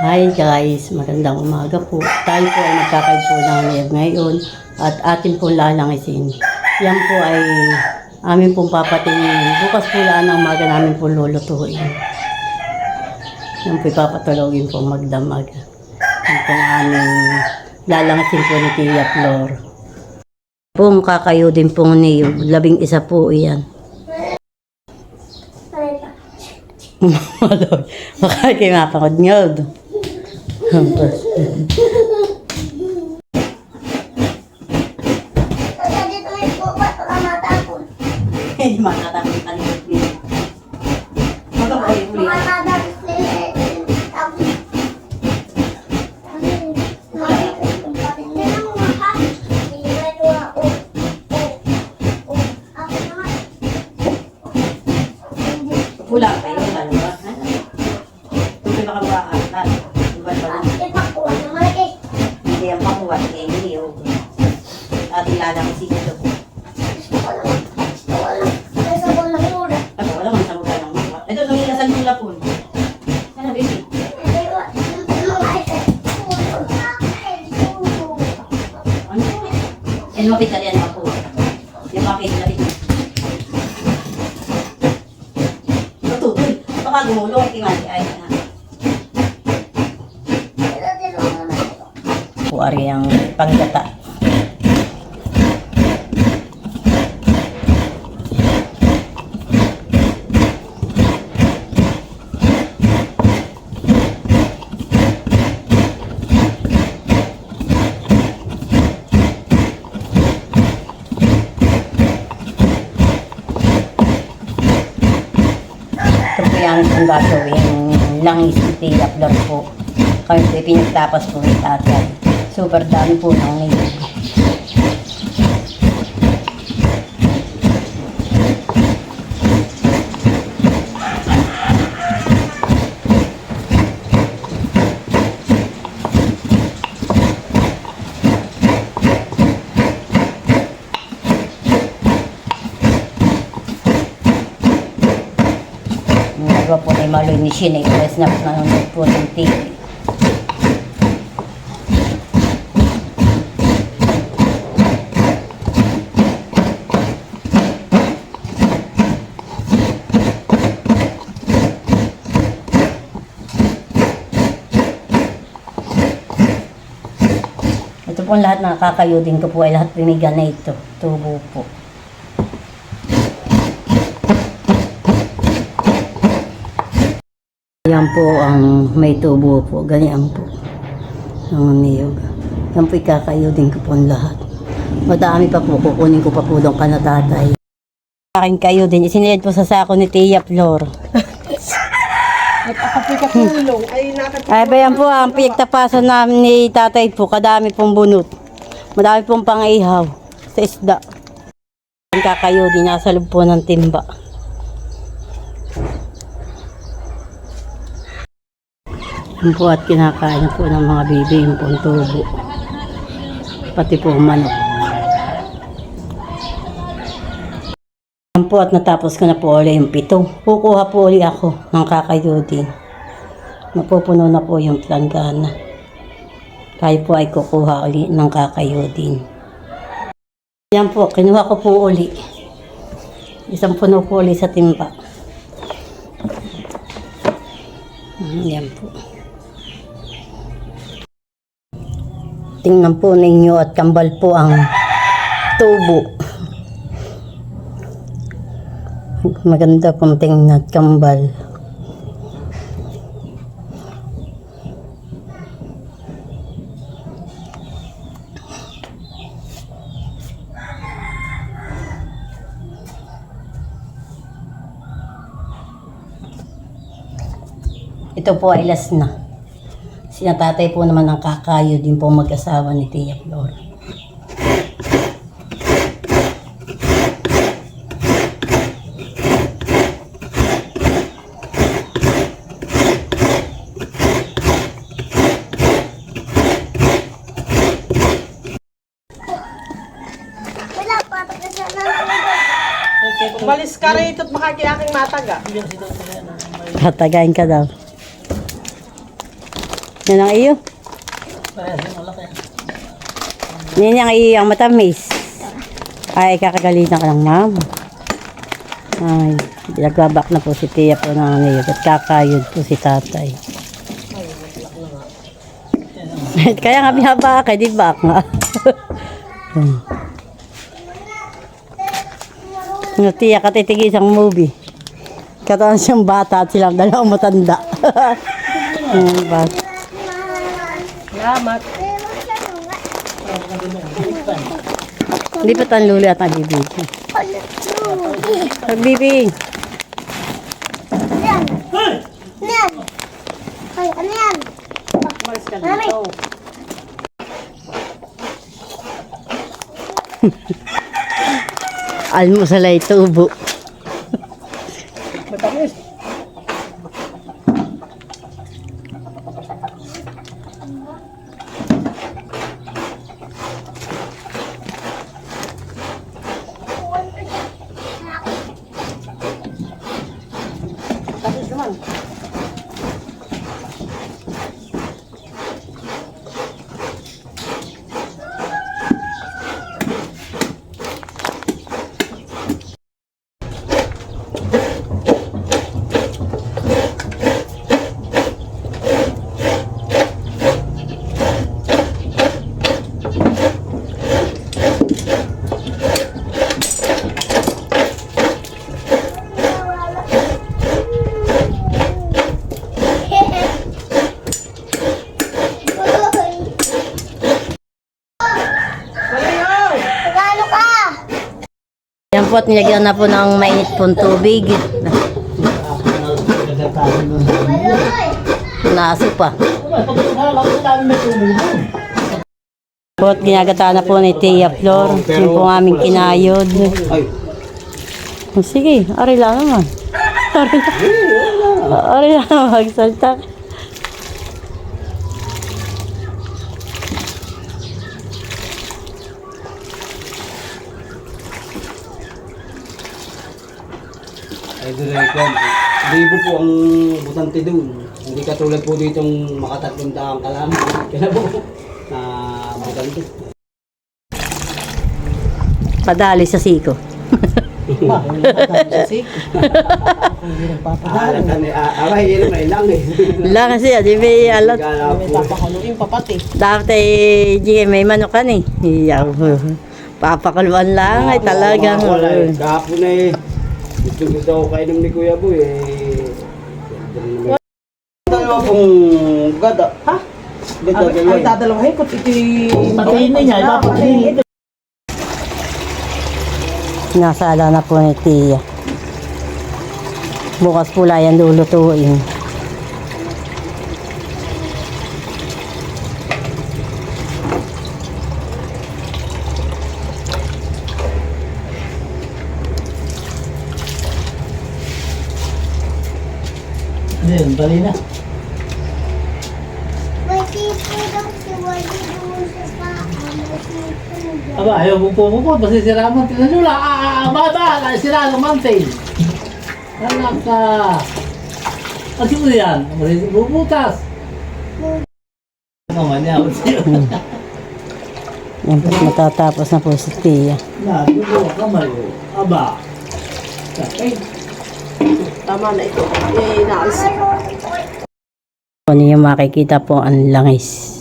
Hi guys, magandang umaga po. Tayo po ay magkakaib po ng live ngayon at atin po lalangisin. Yan po ay amin pong papatingin. Bukas po lang ng umaga namin po lulutuin. Yan po ipapatulogin po magdamag. Yan po ang aming lalangisin po ni Tia Flor. Po kakayo din po niyo. Labing isa po iyan. Maloy. Baka kayo mapangod nyo. Kaya Hindi ang pakuwat kay hindi o. At ilalang si ito. Gusto ko na mura. Ako, wala man sa mukha ng makuwat. Ito, nung sa lula po. Ano, baby? Mga. Ano? Yan mo pita yan ako. Yung pakit na rin. Tutuloy. Baka gumulong. Kimali ay na. Ito, tinulungan na ito. Kuwari ang panggata. Yan kung gagawin langis iti upload po. Kami po pinagtapas po ni tatay. Super dami po ng nilog. Nagawa po ni Maloy ni Shinay. Press na po nanonood po ng TV. Ito po lahat nakakayo din ko po ay lahat pinigan na ito. Tubo po. Yan po ang may tubo po. Ganyan po. Ang niyog. Yan po ikakayo din ko po ang lahat. Madami pa po. Kukunin ko pa po doon ka na tatay. Akin kayo din. Isinilid po sa sako ni Tia Flor. At ako po'y katulong ay nakat... Ay ba yan po ang pinagtapasan namin ni tatay po. Kadami pong bunot. Madami pong pang-ihaw sa isda. Ang kakayo din nasa loob po ng timba. Yan po at kinakain na po ng mga bibi yung pong tubo. Pati po manok. Yan po at natapos ko na po ulit yung pito. Kukuha po ulit ako ng kakayo din. Mapupuno na po yung planggana. Tayo po ay kukuha ulit ng kakayo din. Yan po, kinuha ko po uli. Isang puno po uli sa timba. Mm, Yan po. Tingnan po ninyo at kambal po ang tubo. Maganda pong tingnan at kambal. Ito po ay last na. Sinatatay po naman ng kakayo din po mag-asawa ni Tia Flor. Wala, patak na siya na. Umalis ka rito at baka kaya aking mataga. Patagain ka daw. Yan ang iyo. Yan ang iyo ang matamis. Ay, kakagalitan ka ng mama. Ay, nagbabak na po si Tia po ng ano yun. At kakayod po si tatay. Kaya nga binaba ka, di ba nga? Ano, Tia, katitigis ang movie. Katawan siyang bata at silang dalawang matanda. Hmm, bata. Salamat. Hindi pa tan luli at. Nagbibigay. Yan. Yan. Ay, ano yan? Mami. Almusal ay tubo. Matamis. Oh. at nilagyan na po ng mainit pong tubig. Naso pa. Po at ginagata na po ni Tia Flor. Yung po aming kinayod. Ay, Oh, Sige, ari lang naman. Ari lang. Ari lang magsalta. Ay direkon. Libo po ang butante doon. Hindi katulad po ditong makatatlong daang kalam. Kaya po, na butante. Padali sa siko. Ah, nagkani, ah, abay, yun may lang eh. Lang kasi, di may alat. Po. Papakuloyin papati. Dapat eh, di may manukan eh. Iyaw. Papakuluan lang ay talagang. Kahapon na eh. Gusto gusto ko kainom ni Kuya Boy eh. Dalawa pong gada. Ha? Gada Ay, dalawa. ay dadalawahin ko. Ito'y... Patayin na niya, ipapatayin. Nasala na po ni Tia. Bukas pula yan lulutuin. Ayun, bali na. May tipo daw si Wally doon sa paa. May tipo daw. Aba, ayaw mo po mo po. Masisira mo. Tingnan nyo lang. Ah, ah, ah, bata. Sira ng mountain. Anak ka. Kasi mo yan. Masisira. Bubutas. Naman yan. Yan po, matatapos na po si Tia. Na, gulo ka mayo. Aba. Okay. Tama na ito. Eh, naalis. Kung niyo makikita po ang langis.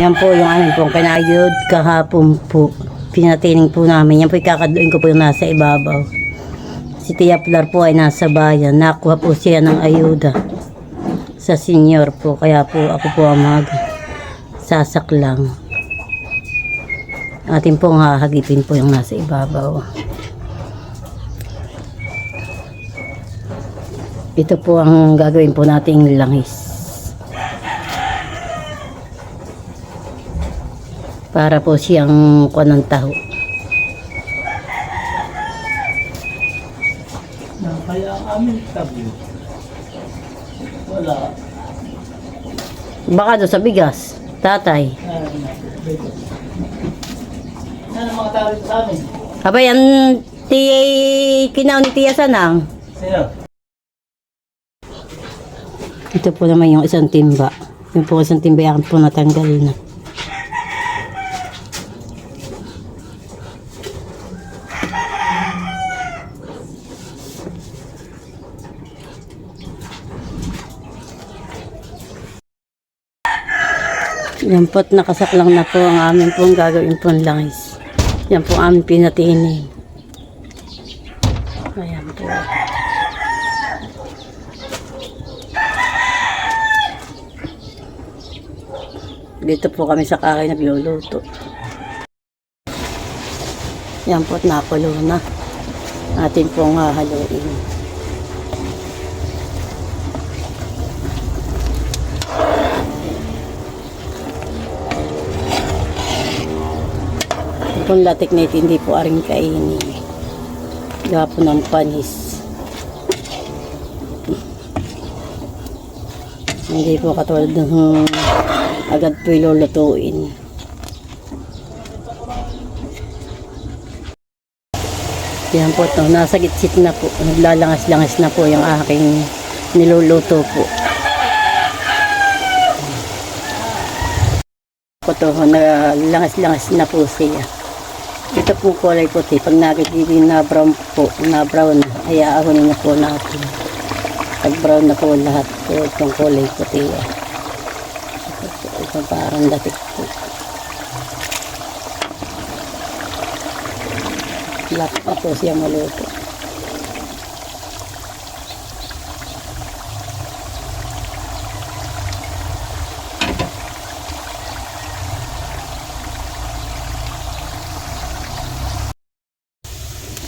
Yan po yung aming pong kinayod kahapon po. Pinatining po namin. Yan po ikakaduin ko po yung nasa ibabaw. Si Tia Pilar po ay nasa bayan. Nakuha po siya ng ayuda sa senior po. Kaya po ako po ang mag sasaklang. Atin pong hahagipin po yung nasa ibabaw. Ito po ang gagawin po nating langis. Para po siyang kuwan ng taho. Na, kaya aming tabi. Wala. Baka doon sa bigas. Tatay. Na, dito. Yan ang mga tawag sa amin. Abay, ang tiya, kinaw ni Tiya Sanang. Sino? Ito po naman yung isang timba. Yung po isang timba yan po natanggal na. Yan po't nakasaklang na po ang amin pong gagawin pong langis. Yan po ang aming pinatinin. Ayan po. Dito po kami sa kahoy nagluluto. Yan po't nakulo na. Atin pong hahaluin. Kung latik na ito, hindi po aring kainin. Gawa po ng panis. Hindi po katulad ng agad po ilulutuin. Yan po to, nasa gitsit na po. Naglalangas-langas na po yung aking niluluto po. Po to, nalangas-langas na po siya. Ito po kulay puti. Pag nakikita na brown po, na brown, ay aahunin na po natin. Pag brown na po lahat po itong kulay puti. ah. Po, ito parang. Black pa po siya maluto.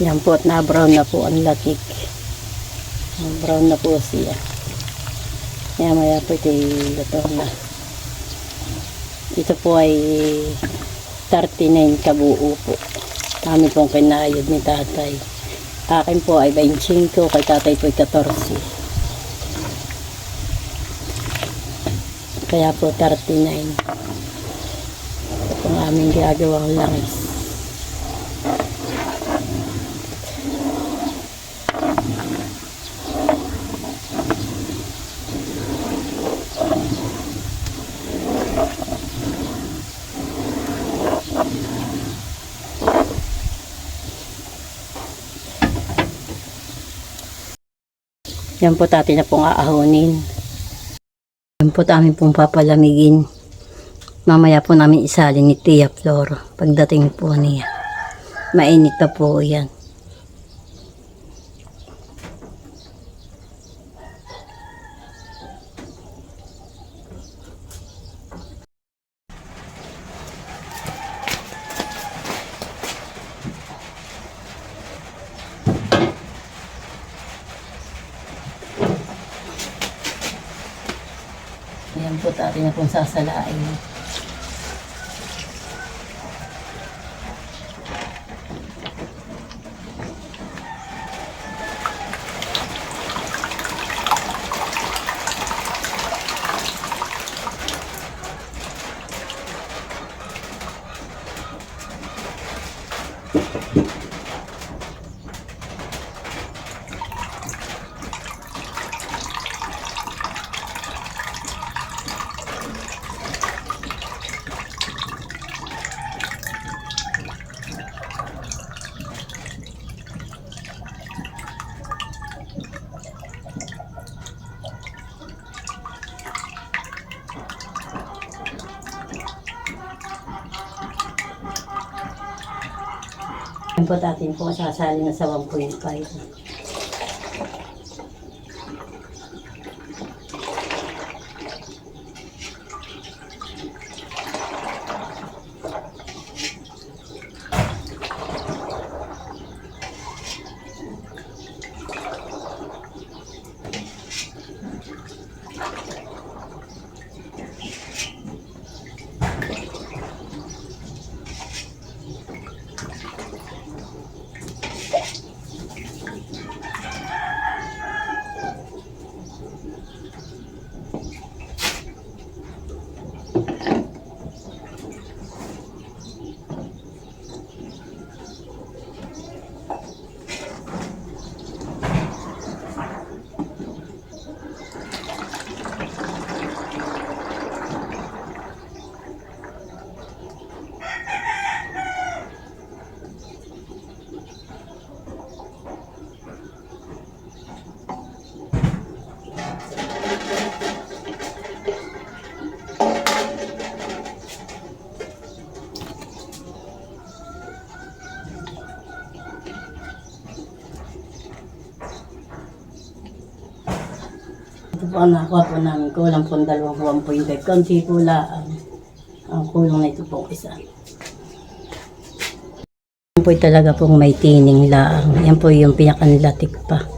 Yan po at na-brown na po ang latik. Brown na po siya. Maya maya po ito luto na. Ito po ay 39 kabuo po. Kami pong kinayod ni tatay. Akin po ay 25, kay tatay po ay 14. Kaya po 39. Ito ang aming ginagawang langis. Yan po natin na pong aahonin. Yan po namin pong papalamigin. Mamaya po namin isalin ni Tia Flor pagdating po niya. Mainit pa po. Yan po natin na pong sasalain. Yan po natin po sasalin na sa 1.5. po ang nakuha po namin. Kulang po ang dalawang buwan po yung Kunti po lang ang kulong na ito po isa. Yan po talaga pong may tining lang. Yan po yung pinakanilatik pa.